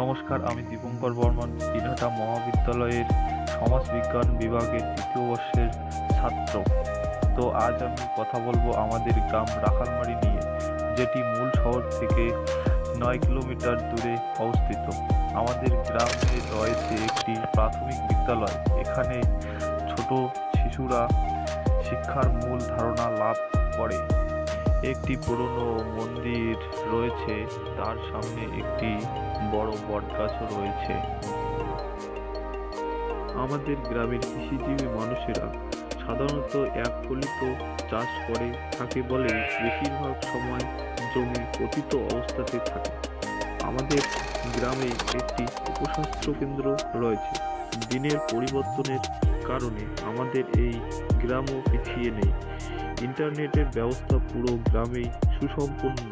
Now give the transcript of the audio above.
নমস্কার, আমি দীপঙ্কর বর্মন দিনহাটা মহাবিদ্যালয়ের সমাজবিজ্ঞান বিভাগের তৃতীয় বর্ষের ছাত্র। তো আজ আমি কথা বলব আমাদের গ্রাম রাখালমারি নিয়ে, যেটি মূল শহর থেকে নয় কিলোমিটার দূরে অবস্থিত। আমাদের গ্রামে রয়েছে একটি প্রাথমিক বিদ্যালয়। এখানে ছোট শিশুরা শিক্ষার মূল ধারণা লাভ করে। একটি পুরনো মন্দির রয়েছে। তার সামনে একটি বড় বটগাছও রয়েছে। আমাদের গ্রামের কৃষিজীবী মানুষেরা সাধারণত এক ফলিত চাষ করে থাকে বলে বেশিরভাগ সময় জমি পতিত অবস্থাতে থাকে। আমাদের গ্রামে একটি উপস্বাস্থ্য কেন্দ্র রয়েছে। দিনের পরিবর্তনের কারণে আমাদের এই গ্রামও পিছিয়ে নেই। ইন্টারনেটের ব্যবস্থা পুরো গ্রামেই সুসম্পন্ন।